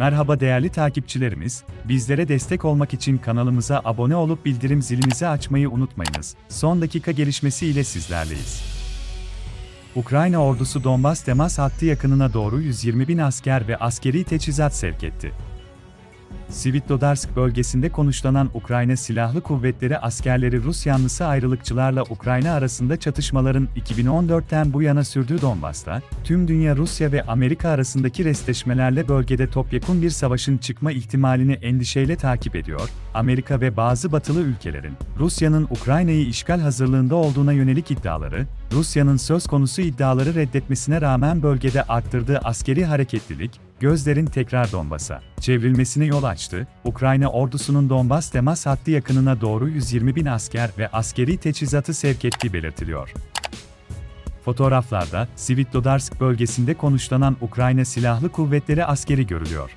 Merhaba değerli takipçilerimiz, bizlere destek olmak için kanalımıza abone olup bildirim zilinizi açmayı unutmayınız. Son dakika gelişmesi ile sizlerleyiz. Ukrayna ordusu Donbas temas hattı yakınına doğru 120 bin asker ve askeri teçhizat sevk etti. Svitlodarsk bölgesinde konuşlanan Ukrayna Silahlı Kuvvetleri askerleri Rus yanlısı ayrılıkçılarla Ukrayna arasında çatışmaların 2014'ten bu yana sürdüğü Donbas'ta, tüm dünya Rusya ve Amerika arasındaki restleşmelerle bölgede topyekun bir savaşın çıkma ihtimalini endişeyle takip ediyor, Amerika ve bazı batılı ülkelerin, Rusya'nın Ukrayna'yı işgal hazırlığında olduğuna yönelik iddiaları, Rusya'nın söz konusu iddiaları reddetmesine rağmen bölgede arttırdığı askeri hareketlilik, gözlerin tekrar Donbas'a çevrilmesine yol açtı. Ukrayna ordusunun Donbas temas hattı yakınına doğru 120 bin asker ve askeri teçhizatı sevk ettiği belirtiliyor. Fotoğraflarda, Svitlodarsk bölgesinde konuşlanan Ukrayna Silahlı Kuvvetleri askeri görülüyor.